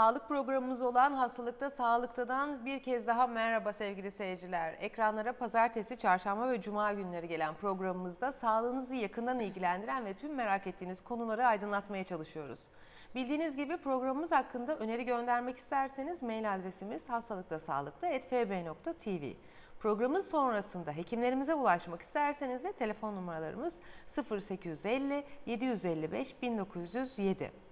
Sağlık programımız olan Hastalıkta Sağlıktadan bir kez daha merhaba sevgili seyirciler. Ekranlara pazartesi, çarşamba ve cuma günleri gelen programımızda sağlığınızı yakından ilgilendiren ve tüm merak ettiğiniz konuları aydınlatmaya çalışıyoruz. Bildiğiniz gibi programımız hakkında öneri göndermek isterseniz mail adresimiz hastalıktasağlıkta.fb.tv. Programın sonrasında hekimlerimize ulaşmak isterseniz de telefon numaralarımız 0850 755 1907.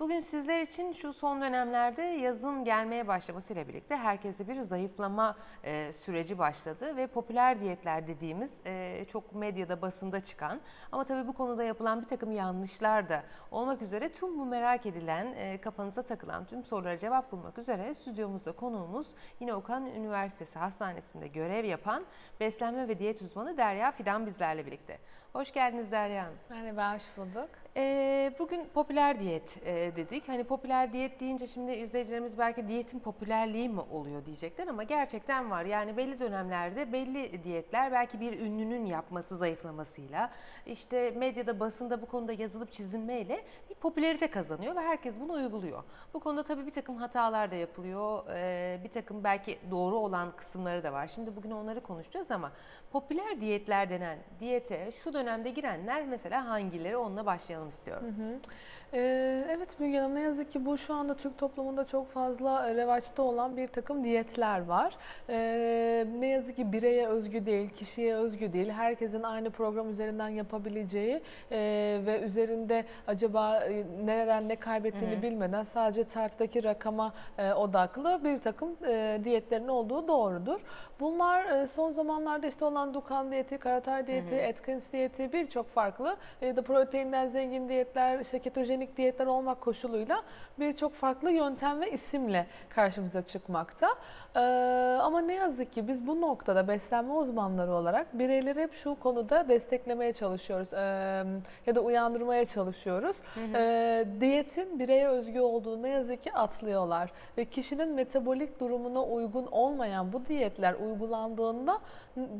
Bugün sizler için şu son dönemlerde yazın gelmeye başlamasıyla birlikte herkeste bir zayıflama e, süreci başladı ve popüler diyetler dediğimiz e, çok medyada basında çıkan ama tabii bu konuda yapılan bir takım yanlışlar da olmak üzere tüm bu merak edilen e, kafanıza takılan tüm sorulara cevap bulmak üzere stüdyomuzda konuğumuz yine Okan Üniversitesi Hastanesi'nde görev yapan beslenme ve diyet uzmanı Derya Fidan bizlerle birlikte. Hoş geldiniz Derya Hanım. Merhaba, hoş bulduk. Ee, bugün popüler diyet e, dedik. Hani popüler diyet deyince şimdi izleyicilerimiz belki diyetin popülerliği mi oluyor diyecekler ama gerçekten var. Yani belli dönemlerde belli diyetler belki bir ünlünün yapması zayıflamasıyla işte medyada basında bu konuda yazılıp çizilmeyle bir popülerite kazanıyor ve herkes bunu uyguluyor. Bu konuda tabii bir takım hatalar da yapılıyor. Ee, bir takım belki doğru olan kısımları da var. Şimdi bugün onları konuşacağız ama popüler diyetler denen diyete şu dönemde girenler mesela hangileri onunla başlayalım istiyorum. Ee, evet Müge Hanım ne yazık ki bu şu anda Türk toplumunda çok fazla e, revaçta olan bir takım diyetler var. Ee, ne yazık ki bireye özgü değil, kişiye özgü değil. Herkesin aynı program üzerinden yapabileceği e, ve üzerinde acaba e, nereden ne kaybettiğini bilmeden sadece tartıdaki rakama e, odaklı bir takım e, diyetlerin olduğu doğrudur. Bunlar e, son zamanlarda işte olan Dukan diyeti, Karatay diyeti, Atkins diyeti birçok farklı ya da proteinden zengin diyetler, işte ketojenik diyetler olmak koşuluyla birçok farklı yöntem ve isimle karşımıza çıkmakta. Ee, ama ne yazık ki biz bu noktada beslenme uzmanları olarak bireyleri hep şu konuda desteklemeye çalışıyoruz ee, ya da uyandırmaya çalışıyoruz. Ee, diyetin bireye özgü olduğunu ne yazık ki atlıyorlar ve kişinin metabolik durumuna uygun olmayan bu diyetler uygulandığında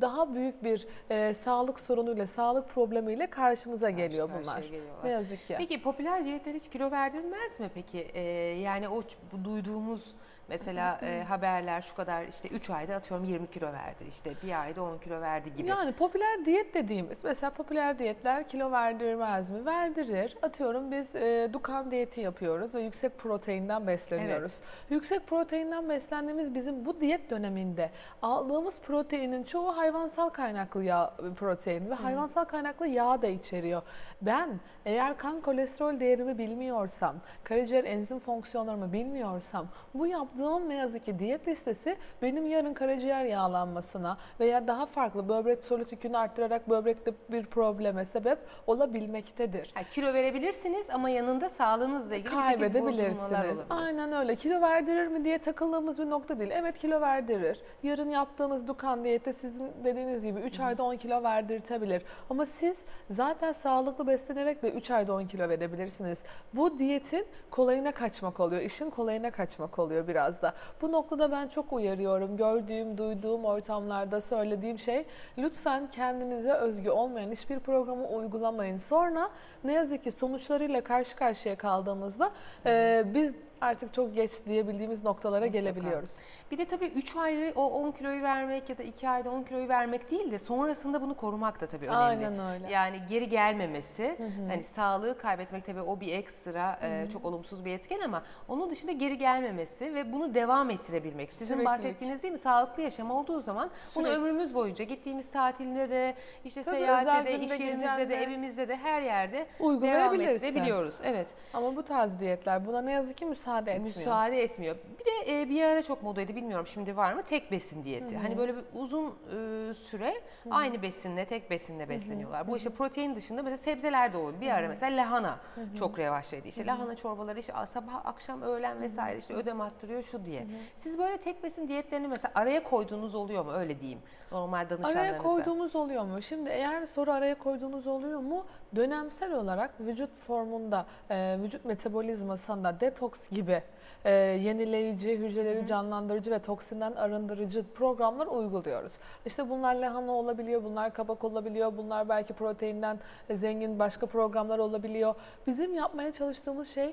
daha büyük bir e, sağlık sorunuyla, sağlık problemiyle karşımıza geliyor karşıya bunlar. geliyorlar. Ne yazık ki. Peki popüler diyetler hiç kilo verdirmez mi peki? Ee, yani o duyduğumuz mesela e, haberler şu kadar işte 3 ayda atıyorum 20 kilo verdi işte bir ayda 10 kilo verdi gibi. Yani popüler diyet dediğimiz mesela popüler diyetler kilo verdirmez mi? Verdirir. Atıyorum biz e, Dukan diyeti yapıyoruz ve yüksek proteinden besleniyoruz. Yüksek proteinden beslendiğimiz bizim bu diyet döneminde aldığımız proteinin çoğu hayvansal kaynaklı yağ protein ve hayvansal kaynaklı yağ da içeriyor. Ben eğer kan kolesterol değerimi bilmiyorsam, karaciğer enzim fonksiyonlarımı bilmiyorsam bu yaptığım ne yazık ki diyet listesi benim yarın karaciğer yağlanmasına veya daha farklı böbrek solüt yükünü arttırarak böbrekte bir probleme sebep olabilmektedir. Ha, kilo verebilirsiniz ama yanında sağlığınızla ilgili Kaybedebilirsiniz. Aynen öyle. Kilo verdirir mi diye takıldığımız bir nokta değil. Evet kilo verdirir. Yarın yaptığınız Dukan diyette sizin dediğiniz gibi 3 ayda 10 kilo verdirtebilir. Ama siz zaten sağlıklı beslenerek de 3 ayda 10 kilo verebilirsiniz. Bu diyetin kolayına kaçmak oluyor. İşin kolayına kaçmak oluyor biraz da. Bu noktada ben çok uyarıyorum. Gördüğüm, duyduğum ortamlarda söylediğim şey lütfen kendinize özgü olmayan hiçbir programı uygulamayın. Sonra ne yazık ki sonuçlarıyla karşı karşıya kaldığımızda e, biz artık çok geç diyebildiğimiz noktalara gelebiliyoruz. Bir de tabii 3 ayda o 10 kiloyu vermek ya da 2 ayda 10 kiloyu vermek değil de sonrasında bunu korumak da tabii önemli. Aynen öyle. Yani geri gelmemesi, hani sağlığı kaybetmek tabii o bir ekstra e, çok olumsuz bir etken ama onun dışında geri gelmemesi ve bunu devam ettirebilmek. Sizin Süreklilik. bahsettiğiniz değil mi? Sağlıklı yaşam olduğu zaman bunu Sürekli. ömrümüz boyunca gittiğimiz tatilde de, işte Tabii, seyahatte de, iş yerimizde de, evimizde de her yerde devam ettirebiliyoruz. Evet. Ama bu tarz diyetler buna ne yazık ki müsaade etmiyor. Müsaade etmiyor. Bir de e, bir ara çok modaydı bilmiyorum şimdi var mı tek besin diyeti. Hani böyle bir uzun e, süre aynı besinle tek besinle besleniyorlar. Bu işte protein dışında mesela sebzeler de olur. Bir ara mesela lahana çok revaçlıydı. İşte lahana çorbaları işte sabah akşam öğlen vesaire işte ödem attırıyor şu diye. Siz böyle tek besin diyetlerini mesela araya koyduğunuz oluyor mu öyle diyeyim normal danışanlarınıza? Araya koyduğumuz oluyor mu? Şimdi eğer soru araya koyduğumuz oluyor mu? Dönemsel olarak vücut formunda, e, vücut metabolizmasında detoks gibi e, yenileyici, hücreleri canlandırıcı ve toksinden arındırıcı programlar uyguluyoruz. İşte bunlar lahana olabiliyor, bunlar kabak olabiliyor, bunlar belki proteinden zengin başka programlar olabiliyor. Bizim yapmaya çalıştığımız şey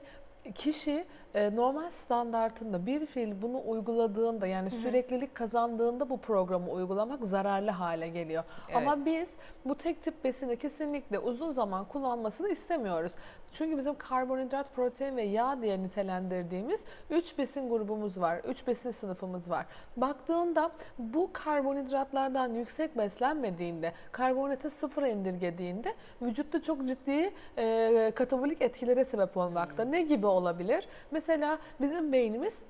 kişi e, normal standartında bir fiil bunu uyguladığında yani süreklilik kazandığında bu programı uygulamak zararlı hale geliyor. Ama biz bu tek tip besini kesinlikle uzun zaman kullanmasını istemiyoruz. Çünkü bizim karbonhidrat, protein ve yağ diye nitelendirdiğimiz 3 besin grubumuz var. 3 besin sınıfımız var. Baktığında bu karbonhidratlardan yüksek beslenmediğinde, karbonhidratı sıfıra indirgediğinde vücutta çok ciddi e, katabolik etkilere sebep olmakta. Ne gibi olabilir? Mesela bizim beynimiz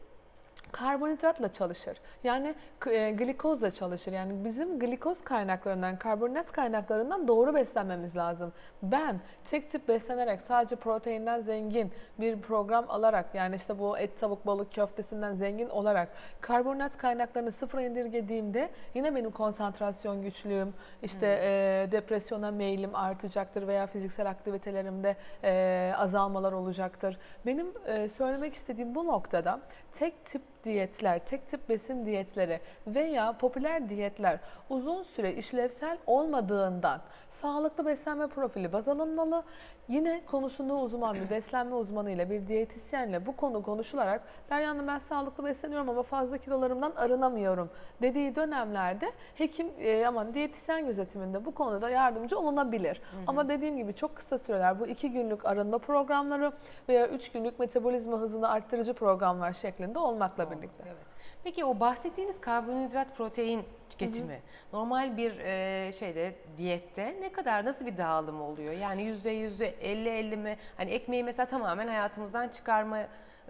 karbonhidratla çalışır. Yani e, glikozla çalışır. Yani bizim glikoz kaynaklarından, karbonhidrat kaynaklarından doğru beslenmemiz lazım. Ben tek tip beslenerek sadece proteinden zengin bir program alarak yani işte bu et, tavuk, balık köftesinden zengin olarak karbonhidrat kaynaklarını sıfıra indirgediğimde yine benim konsantrasyon güçlüğüm, işte e, depresyona meylim artacaktır veya fiziksel aktivitelerimde e, azalmalar olacaktır. Benim e, söylemek istediğim bu noktada tek tip diyetler, tek tip besin diyetleri veya popüler diyetler uzun süre işlevsel olmadığından sağlıklı beslenme profili baz alınmalı. Yine konusunda uzman bir beslenme uzmanıyla, bir diyetisyenle bu konu konuşularak Derya Hanım ben sağlıklı besleniyorum ama fazla kilolarımdan arınamıyorum dediği dönemlerde hekim e, aman diyetisyen gözetiminde bu konuda yardımcı olunabilir. Ama dediğim gibi çok kısa süreler bu iki günlük arınma programları veya üç günlük metabolizma hızını arttırıcı programlar şeklinde olmakla birlikte. Evet. Peki o bahsettiğiniz karbonhidrat protein tüketimi normal bir e, şeyde diyette ne kadar nasıl bir dağılım oluyor? Yani yüzde yüzde 50 50 mi? Hani ekmeği mesela tamamen hayatımızdan çıkarma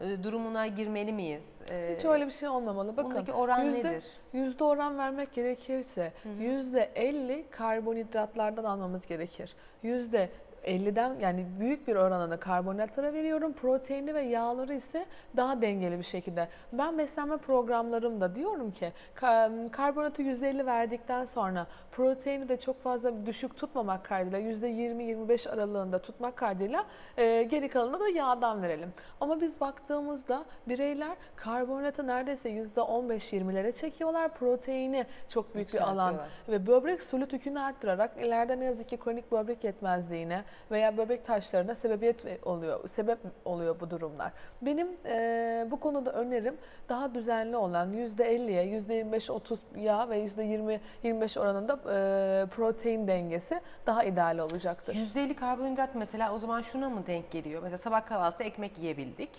e, durumuna girmeli miyiz? E, Hiç öyle bir şey olmamalı. Bakın bundaki oran yüzde, nedir? Yüzde oran vermek gerekirse yüzde 50 karbonhidratlardan almamız gerekir. Yüzde 50'den yani büyük bir oranını karbonhidratlara veriyorum. Proteini ve yağları ise daha dengeli bir şekilde. Ben beslenme programlarımda diyorum ki ka- karbonhidratı %50 verdikten sonra proteini de çok fazla düşük tutmamak kaydıyla %20-25 aralığında tutmak kaydıyla e, geri kalanını da yağdan verelim. Ama biz baktığımızda bireyler karbonhidratı neredeyse %15-20'lere çekiyorlar. Proteini çok büyük bir alan ve böbrek solüt yükünü arttırarak ileride ne yazık ki kronik böbrek yetmezliğine veya böbrek taşlarına sebebiyet oluyor, sebep oluyor bu durumlar. Benim eee, bu konuda önerim daha düzenli olan %50'ye, %25-30 yağ ve %20-25 oranında eee, protein dengesi daha ideal olacaktır. %50 karbonhidrat mesela o zaman şuna mı denk geliyor? Mesela sabah kahvaltıda ekmek yiyebildik.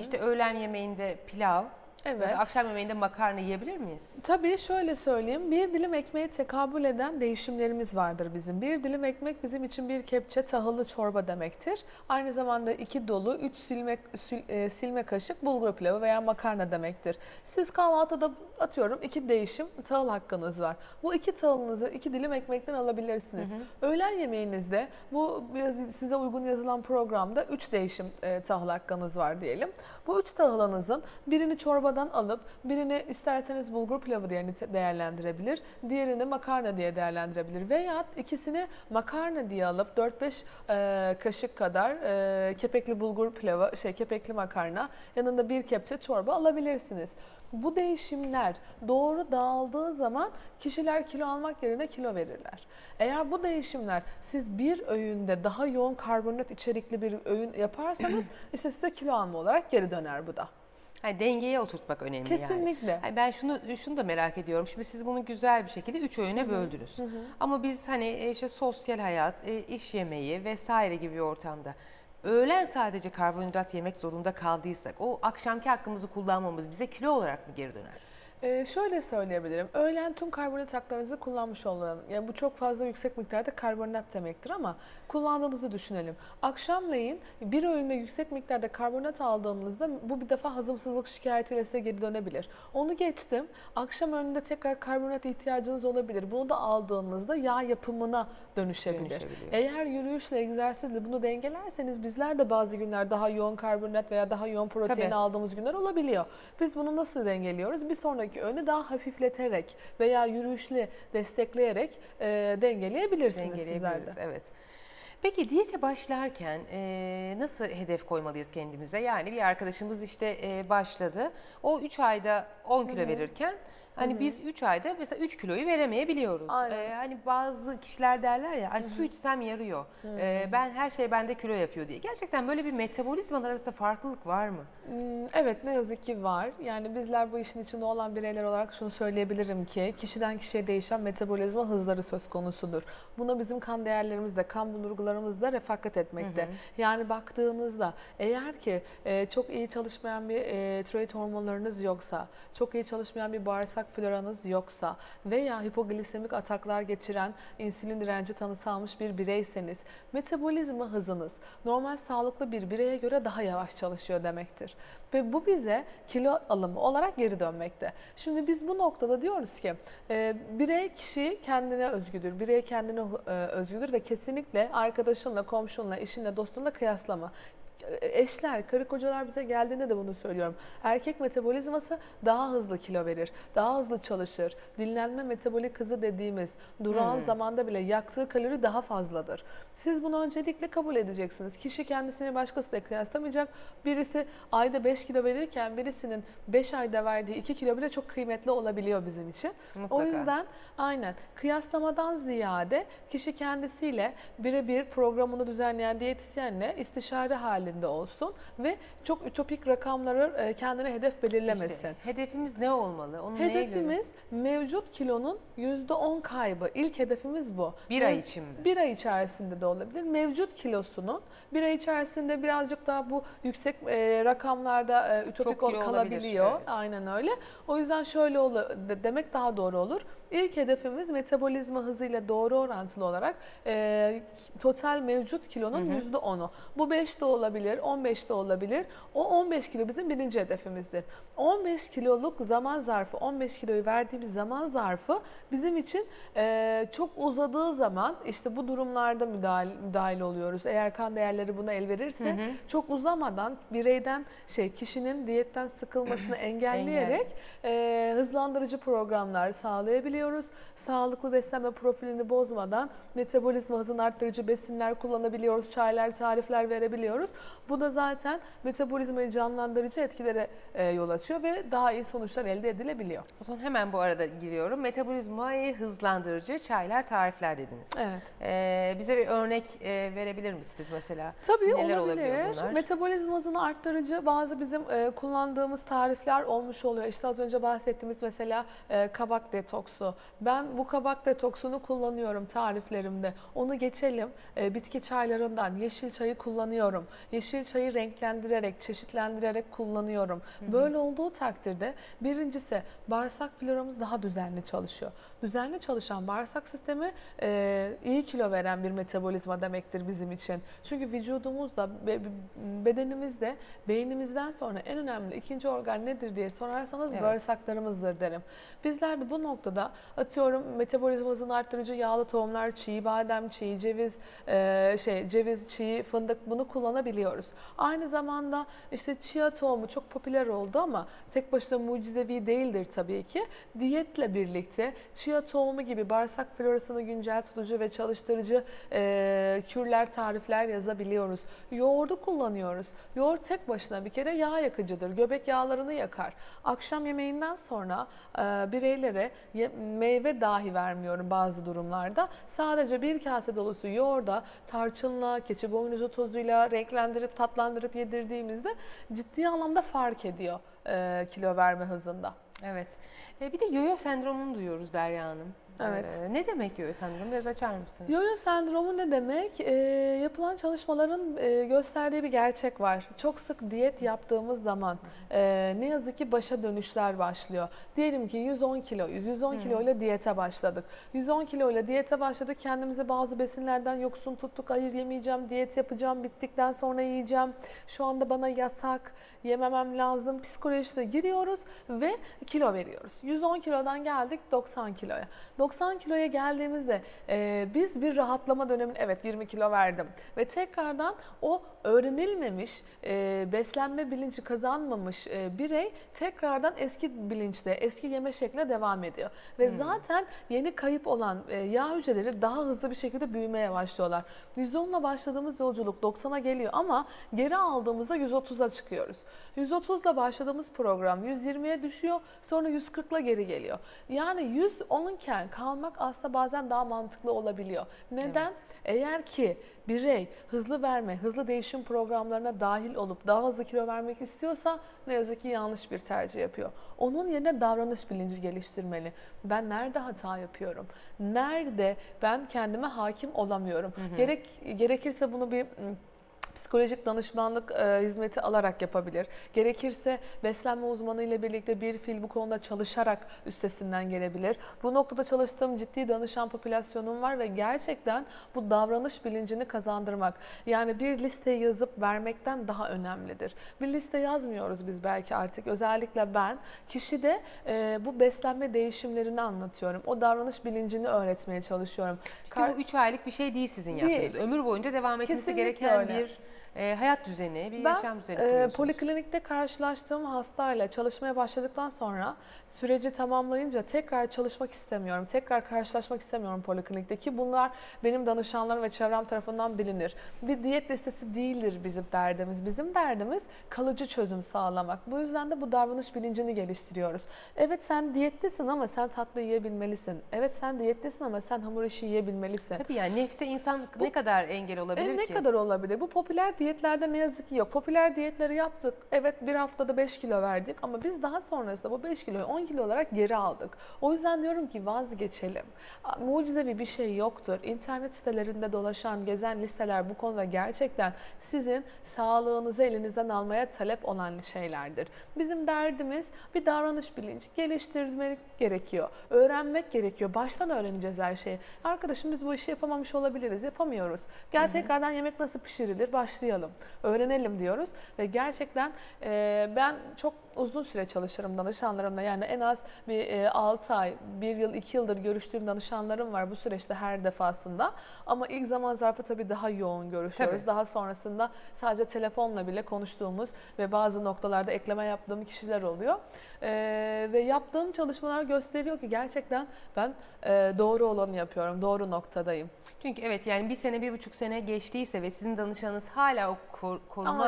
İşte öğlen yemeğinde pilav, Evet. böyle akşam yemeğinde makarna yiyebilir miyiz? Tabii şöyle söyleyeyim. Bir dilim ekmeğe tekabül eden değişimlerimiz vardır bizim. Bir dilim ekmek bizim için bir kepçe tahıllı çorba demektir. Aynı zamanda iki dolu, üç silme, sil- e, silme kaşık bulgur pilavı veya makarna demektir. Siz kahvaltıda atıyorum iki değişim tahıl hakkınız var. Bu iki tahılınızı iki dilim ekmekten alabilirsiniz. Öğlen yemeğinizde bu size uygun yazılan programda üç değişim e, tahıl hakkınız var diyelim. Bu üç tahılınızın birini çorbadan alıp birini isterseniz bulgur pilavı diye değerlendirebilir, diğerini makarna diye değerlendirebilir veya ikisini makarna diye alıp 4-5 e, kaşık kadar e, kepekli bulgur pilavı, şey kepekli makarna, yanında bir kepçe çorba alabilirsiniz. Bu değişimler doğru dağıldığı zaman kişiler kilo almak yerine kilo verirler. Eğer bu değişimler siz bir öğünde daha yoğun karbonhidrat içerikli bir öğün yaparsanız işte size kilo alma olarak geri döner bu da. Hani dengeye oturtmak önemli yani. Kesinlikle. Ben şunu şunu da merak ediyorum. Şimdi siz bunu güzel bir şekilde üç öğüne böldünüz. Ama biz hani e, işte sosyal hayat, e, iş yemeği vesaire gibi bir ortamda öğlen sadece karbonhidrat yemek zorunda kaldıysak o akşamki hakkımızı kullanmamız bize kilo olarak mı geri döner? Ee, şöyle söyleyebilirim. Öğlen tüm karbonhidrat haklarınızı kullanmış olun. Yani bu çok fazla yüksek miktarda karbonhidrat demektir ama kullandığınızı düşünelim. Akşamleyin bir öğünde yüksek miktarda karbonhidrat aldığınızda bu bir defa hazımsızlık şikayetiyle size geri dönebilir. Onu geçtim. Akşam öğünde tekrar karbonhidrat ihtiyacınız olabilir. Bunu da aldığınızda yağ yapımına dönüşebilir. Dönüşebiliyor. Eğer yürüyüşle, egzersizle bunu dengelerseniz bizler de bazı günler daha yoğun karbonhidrat veya daha yoğun protein Tabii. aldığımız günler olabiliyor. Biz bunu nasıl dengeliyoruz? Bir sonraki öğünü daha hafifleterek veya yürüyüşle destekleyerek e, dengeleyebilirsiniz sizler de. Evet. Peki diyete başlarken e, nasıl hedef koymalıyız kendimize? Yani bir arkadaşımız işte e, başladı. O 3 ayda 10 kilo verirken Hani biz 3 ayda mesela 3 kiloyu veremeyebiliyoruz. Aynen. Ee, hani bazı kişiler derler ya ay su içsem yarıyor. Ee, ben her şey bende kilo yapıyor diye. Gerçekten böyle bir metabolizmalar arasında farklılık var mı? Hmm, Evet ne yazık ki var. Yani bizler bu işin içinde olan bireyler olarak şunu söyleyebilirim ki kişiden kişiye değişen metabolizma hızları söz konusudur. Buna bizim kan değerlerimiz de, kan bulgularımız da refakat etmekte. Yani baktığınızda eğer ki e, çok iyi çalışmayan bir e, tiroid hormonlarınız yoksa, çok iyi çalışmayan bir bağırsak floranız yoksa veya hipoglisemik ataklar geçiren insülin direnci tanısı almış bir bireyseniz metabolizma hızınız normal sağlıklı bir bireye göre daha yavaş çalışıyor demektir. Ve bu bize kilo alımı olarak geri dönmekte. Şimdi biz bu noktada diyoruz ki e, birey kişi kendine özgüdür, birey kendine e, özgüdür ve kesinlikle arkadaşınla, komşunla, eşinle, dostunla kıyaslama eşler, karı kocalar bize geldiğinde de bunu söylüyorum. Erkek metabolizması daha hızlı kilo verir, daha hızlı çalışır. Dinlenme metabolik hızı dediğimiz durağan Hmm. zamanda bile yaktığı kalori daha fazladır. Siz bunu öncelikle kabul edeceksiniz. Kişi kendisini başkasıyla kıyaslamayacak. Birisi ayda 5 kilo verirken birisinin 5 ayda verdiği 2 kilo bile çok kıymetli olabiliyor bizim için. Mutlaka. O yüzden aynen kıyaslamadan ziyade kişi kendisiyle birebir programını düzenleyen diyetisyenle istişare halinde olsun ve çok ütopik rakamları e, kendine hedef belirlemesin. İşte hedefimiz ne olmalı? Onu? Hedefimiz mevcut kilonun %10 kaybı. İlk hedefimiz bu. Bir ay için mi? Bir ay içerisinde de olabilir. Mevcut kilosunun bir ay içerisinde birazcık daha bu yüksek e, rakamlarda e, ütopik olabilir, kalabiliyor. evet. Aynen öyle. O yüzden şöyle olur demek daha doğru olur. İlk hedefimiz metabolizma hızıyla doğru orantılı olarak e, total mevcut kilonun %10'u. Bu 5 de olabilir, 15 de olabilir. O 15 kilo bizim birinci hedefimizdir. 15 kiloluk zaman zarfı, 15 kiloyu verdiğimiz zaman zarfı bizim için e, çok uzadığı zaman işte bu durumlarda müdahil, müdahil oluyoruz. Eğer kan değerleri buna el verirse çok uzamadan bireyden şey kişinin diyetten sıkılmasını engelleyerek e, hızlandırıcı programlar sağlayabiliyoruz. Sağlıklı beslenme profilini bozmadan metabolizma hızını arttırıcı besinler kullanabiliyoruz. Çaylar, tarifler verebiliyoruz. Bu da zaten metabolizmayı canlandırıcı etkilere e, yol açıyor ve daha iyi sonuçlar elde edilebiliyor. O zaman hemen bu arada giriyorum. Metabolizmayı hızlandırıcı çaylar, tarifler dediniz. Evet. Ee, bize bir örnek e, verebilir misiniz mesela? Tabii Neler olabilir. bunlar? Metabolizma hızını arttırıcı bazı bizim e, kullandığımız tarifler olmuş oluyor. İşte az önce bahsettiğimiz mesela kabak detoksu. Ben bu kabak detoksunu kullanıyorum tariflerimde. Onu geçelim. E, bitki çaylarından yeşil çayı kullanıyorum. Yeşil çayı renklendirerek, çeşitlendirerek kullanıyorum. Böyle olduğu takdirde birincisi bağırsak floramız daha düzenli çalışıyor. Düzenli çalışan bağırsak sistemi e, iyi kilo veren bir metabolizma demektir bizim için. Çünkü vücudumuzda, be- bedenimizde, beynimizden sonra en önemli ikinci organ nedir diye sorarsanız Evet. bağırsaklarımızdır derim. Bizler de bu noktada atıyorum metabolizma hızını arttırıcı yağlı tohumlar, çiğ badem, çiğ ceviz, e, şey ceviz, çiğ fındık bunu kullanabiliyoruz. Aynı zamanda işte chia tohumu çok popüler oldu ama tek başına mucizevi değildir tabii ki. Diyetle birlikte chia tohumu gibi bağırsak florasını güncel tutucu ve çalıştırıcı e, kürler, tarifler yazabiliyoruz. Yoğurdu kullanıyoruz. Yoğurt tek başına bir kere yağ yakıcıdır. Göbek yağlarını yakar. Akşam yemeğinden sonra e, bireylere ye- meyve dahi vermiyorum bazı durumlarda. Sadece bir kase dolusu yoğurda tarçınla, keçi boynuzu tozuyla renklendirip tatlandırıp yedirdiğimizde ciddi anlamda fark ediyor e, kilo verme hızında. Evet. Ee, bir de yoyo sendromunu duyuyoruz Derya Hanım. Evet. Ee, ne demek yoyo sendromu? Biraz açar mısınız? Yoyo sendromu ne demek? Ee, yapılan çalışmaların e, gösterdiği bir gerçek var. Çok sık diyet yaptığımız zaman e, ne yazık ki başa dönüşler başlıyor. Diyelim ki 110 kiloyuz. 110 kilo ile diyete başladık. 110 kilo ile diyete başladık. Kendimizi bazı besinlerden yoksun tuttuk. Hayır yemeyeceğim, diyet yapacağım, bittikten sonra yiyeceğim. Şu anda bana yasak, yememem lazım. Psikolojisine giriyoruz ve kilo veriyoruz. 110 kilodan geldik 90 kiloya. 90 kiloya geldiğimizde e, biz bir rahatlama dönemini evet 20 kilo verdim ve tekrardan o öğrenilmemiş e, beslenme bilinci kazanmamış e, birey tekrardan eski bilinçte eski yeme şekline devam ediyor ve zaten yeni kayıp olan e, yağ hücreleri daha hızlı bir şekilde büyümeye başlıyorlar. 110'la başladığımız yolculuk 90'a geliyor ama geri aldığımızda 130'a çıkıyoruz. 130'la başladığımız program 120'ye düşüyor sonra 140'la geri geliyor. Yani 110 iken kalmak aslında bazen daha mantıklı olabiliyor. Neden? Eğer ki birey hızlı verme, hızlı değişim programlarına dahil olup daha hızlı kilo vermek istiyorsa ne yazık ki yanlış bir tercih yapıyor. Onun yerine davranış bilinci geliştirmeli. Ben nerede hata yapıyorum? Nerede ben kendime hakim olamıyorum? Gerek gerekirse bunu bir psikolojik danışmanlık e, hizmeti alarak yapabilir. Gerekirse beslenme uzmanı ile birlikte bir fil bu konuda çalışarak üstesinden gelebilir. Bu noktada çalıştığım ciddi danışan popülasyonum var ve gerçekten bu davranış bilincini kazandırmak. Yani bir listeyi yazıp vermekten daha önemlidir. Bir liste yazmıyoruz biz belki artık. Özellikle ben kişide e, bu beslenme değişimlerini anlatıyorum. O davranış bilincini öğretmeye çalışıyorum. Çünkü bu 3 aylık bir şey değil sizin yaptığınız. Ömür boyunca devam etmesi Kesinlikle gereken öyle. bir e, hayat düzeni, bir Ben yaşam düzeni e, poliklinikte karşılaştığım hastayla çalışmaya başladıktan sonra süreci tamamlayınca tekrar çalışmak istemiyorum. Tekrar karşılaşmak istemiyorum poliklinikte ki bunlar benim danışanlarım ve çevrem tarafından bilinir. Bir diyet listesi değildir bizim derdimiz. Bizim derdimiz kalıcı çözüm sağlamak. Bu yüzden de bu davranış bilincini geliştiriyoruz. Evet sen diyettesin ama sen tatlı yiyebilmelisin. Evet sen diyettesin ama sen hamur işi yiyebilmelisin. Tabii yani nefse insan ne kadar engel olabilir E, ne ki? kadar olabilir? Bu popüler diyetlerde ne yazık ki yok. Popüler diyetleri yaptık. Evet bir haftada 5 kilo verdik ama biz daha sonrasında bu 5 kiloyu 10 kilo olarak geri aldık. O yüzden diyorum ki vazgeçelim. Mucizevi bir şey yoktur. İnternet sitelerinde dolaşan, gezen listeler bu konuda gerçekten sizin sağlığınızı elinizden almaya talep olan şeylerdir. Bizim derdimiz bir davranış bilinci geliştirmek gerekiyor. Öğrenmek gerekiyor. Baştan öğreneceğiz her şeyi. Arkadaşım biz bu işi yapamamış olabiliriz. Yapamıyoruz. Gel tekrardan yemek nasıl pişirilir? Başlayalım. Öğrenelim diyoruz. Ve gerçekten e, ben çok uzun süre çalışırım danışanlarımla. Yani en az bir e, 6 ay, 1 yıl, 2 yıldır görüştüğüm danışanlarım var bu süreçte her defasında. Ama ilk zaman zarfı tabii daha yoğun görüşüyoruz. Tabii. Daha sonrasında sadece telefonla bile konuştuğumuz ve bazı noktalarda ekleme yaptığım kişiler oluyor. E, ve yaptığım çalışmalar gösteriyor ki gerçekten ben e, doğru olanı yapıyorum, doğru noktadayım. Çünkü evet yani bir sene, bir buçuk sene geçtiyse ve sizin danışanınız hala o kor- koruma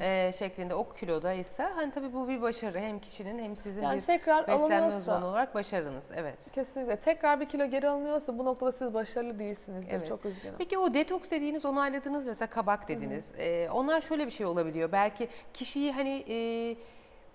e, şeklinde o kilodaysa hani tabii bu bir başarı. Hem kişinin hem sizin Yani bir tekrar beslenme uzmanı olarak başarınız. Evet. Kesinlikle. Tekrar bir kilo geri alınıyorsa bu noktada siz başarılı değilsinizdir. Evet. Çok üzgünüm. Peki o detoks dediğiniz, onayladığınız mesela kabak dediniz. Ee, onlar şöyle bir şey olabiliyor. Belki kişiyi hani e,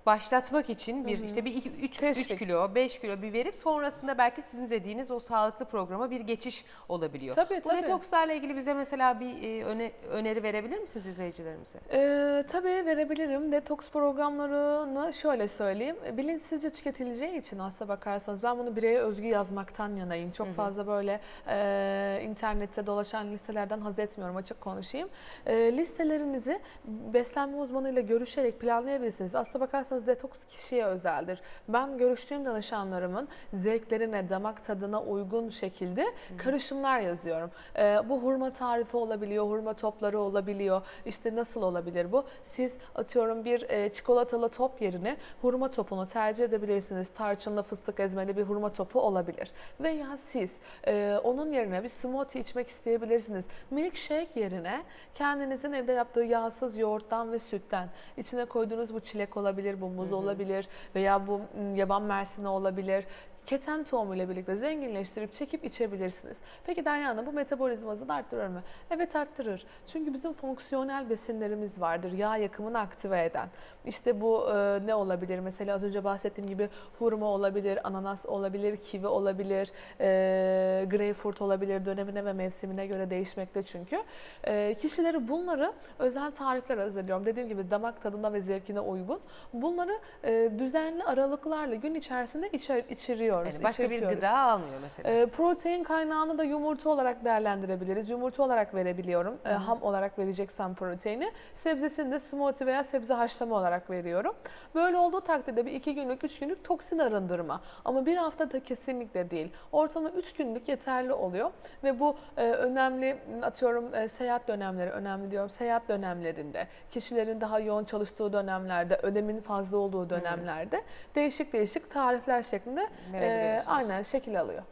başlatmak için bir işte bir 3 Teşvik. kilo, 5 kilo bir verip sonrasında belki sizin dediğiniz o sağlıklı programa bir geçiş olabiliyor. Tabii, Bu tabii. detokslarla ilgili bize mesela bir e, öne- öneri verebilir misiniz izleyicilerimize? Ee, tabii verebilirim. Detoks programlarını şöyle söyleyeyim. Bilinçsizce tüketileceği için aslına bakarsanız ben bunu bireye özgü yazmaktan yanayım. Çok fazla böyle e, internette dolaşan listelerden haz etmiyorum açık konuşayım. E, listelerinizi beslenme uzmanıyla görüşerek planlayabilirsiniz. Aslına bakarsanız detoks kişiye özeldir. Ben görüştüğüm danışanlarımın zevklerine, damak tadına uygun şekilde karışımlar yazıyorum. E, bu hurma tarifi olabiliyor, hurma topları olabiliyor. İşte nasıl olabilir bu? Siz atıyorum bir e, çikolatalı top yerine hurma topunu tercih edebilirsiniz. Tarçınlı fıstık ezmeli bir hurma topu olabilir. Veya siz e, onun yerine bir smoothie içmek isteyebilirsiniz. Milkshake yerine kendinizin evde yaptığı yağsız yoğurttan ve sütten içine koyduğunuz bu çilek olabilir, bu muz olabilir veya bu yaban mersini olabilir keten tohumuyla birlikte zenginleştirip çekip içebilirsiniz. Peki Derya Hanım bu metabolizmanızı da arttırır mı? Evet arttırır. Çünkü bizim fonksiyonel besinlerimiz vardır. Yağ yakımını aktive eden. İşte bu e, ne olabilir? Mesela az önce bahsettiğim gibi hurma olabilir, ananas olabilir, kivi olabilir, e, greyfurt olabilir. Dönemine ve mevsimine göre değişmekte çünkü. E, kişileri bunları özel tarifler hazırlıyorum. Dediğim gibi damak tadına ve zevkine uygun. Bunları e, düzenli aralıklarla gün içerisinde içer, içiriyorum. İçirtiyoruz. Yani başka bir gıda almıyor mesela. Ee, protein kaynağını da yumurta olarak değerlendirebiliriz. Yumurta olarak verebiliyorum. Ee, ham olarak vereceksem proteini. Sebzesini de smoothie veya sebze haşlama olarak veriyorum. Böyle olduğu takdirde bir iki günlük, üç günlük toksin arındırma. Ama bir hafta da kesinlikle değil. Ortalama üç günlük yeterli oluyor. Ve bu e, önemli, atıyorum e, seyahat dönemleri, önemli diyorum, seyahat dönemlerinde, kişilerin daha yoğun çalıştığı dönemlerde, ödemin fazla olduğu dönemlerde değişik değişik tarifler şeklinde e, Verebiliyorsunuz. aynen şekil alıyor.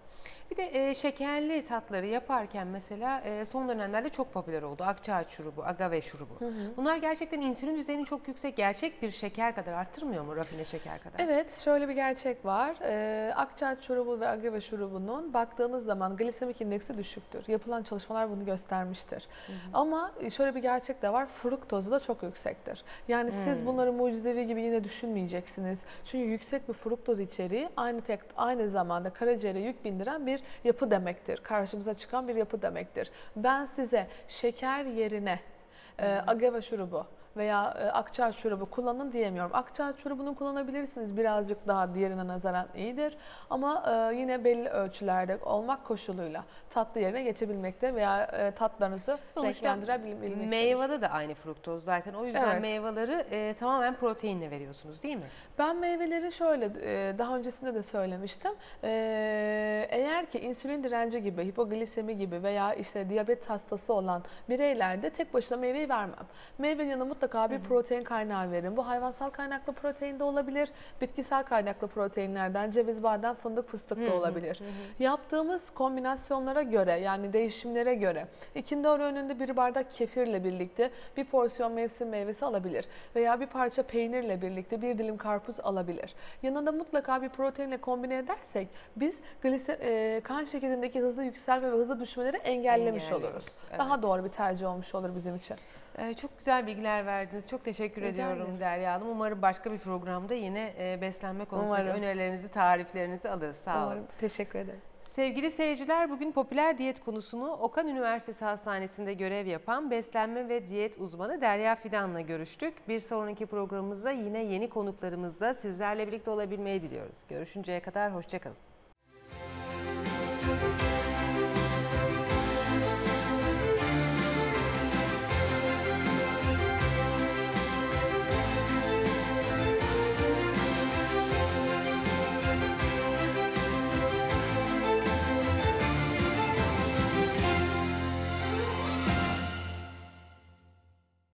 Bir de e, şekerli tatları yaparken mesela e, son dönemlerde çok popüler oldu. Akçaağaç şurubu, agave şurubu. Bunlar gerçekten insülin düzeyini çok yüksek, gerçek bir şeker kadar arttırmıyor mu rafine şeker kadar? Evet, şöyle bir gerçek var. Ee, akçaağaç şurubu ve agave şurubunun baktığınız zaman glisemik indeksi düşüktür. Yapılan çalışmalar bunu göstermiştir. Ama şöyle bir gerçek de var. Fruktozu da çok yüksektir. Yani siz bunları mucizevi gibi yine düşünmeyeceksiniz. Çünkü yüksek bir fruktoz içeriği aynı tek aynı zamanda karaciğere yük bindiren bir yapı demektir. Karşımıza çıkan bir yapı demektir. Ben size şeker yerine e, agave şurubu veya e, akçaağaç şurubu kullanın diyemiyorum. Akçaağaç şurubunu kullanabilirsiniz. Birazcık daha diğerine nazaran iyidir. Ama e, yine belli ölçülerde olmak koşuluyla tatlı yerine geçebilmekte veya e, tatlarınızı Sonuçta renklendirebilmekte. Meyvede de aynı fruktoz zaten. O yüzden Evet. meyveleri e, tamamen proteinle veriyorsunuz değil mi? Ben meyveleri şöyle e, daha öncesinde de söylemiştim. E, Eğer ki insülin direnci gibi, hipoglisemi gibi veya işte diyabet hastası olan bireylerde tek başına meyveyi vermem. Meyvenin yanına mutlaka bir protein kaynağı veririm. Bu hayvansal kaynaklı protein de olabilir, bitkisel kaynaklı proteinlerden ceviz, badem, fındık, fıstık da olabilir. Yaptığımız kombinasyonlara göre yani değişimlere göre ikindi ara önünde bir bardak kefirle birlikte bir porsiyon mevsim meyvesi alabilir veya bir parça peynirle birlikte bir dilim karpuz alabilir. Yanında mutlaka bir proteinle kombine edersek biz glise, e, kan şekerindeki hızlı yükselme ve hızlı düşmeleri engellemiş oluruz. evet. Daha doğru bir tercih olmuş olur bizim için. Ee, Çok güzel bilgiler verdiniz. Çok teşekkür Rica ediyorum ederim. Derya Hanım. Umarım başka bir programda yine e, beslenme konusunda Umarım. önerilerinizi, tariflerinizi alırız. Sağ olun. Umarım. Teşekkür ederim. Sevgili seyirciler bugün popüler diyet konusunu Okan Üniversitesi Hastanesi'nde görev yapan beslenme ve diyet uzmanı Derya Fidan'la görüştük. Bir sonraki programımızda yine yeni konuklarımızla sizlerle birlikte olabilmeyi diliyoruz. Görüşünceye kadar hoşçakalın.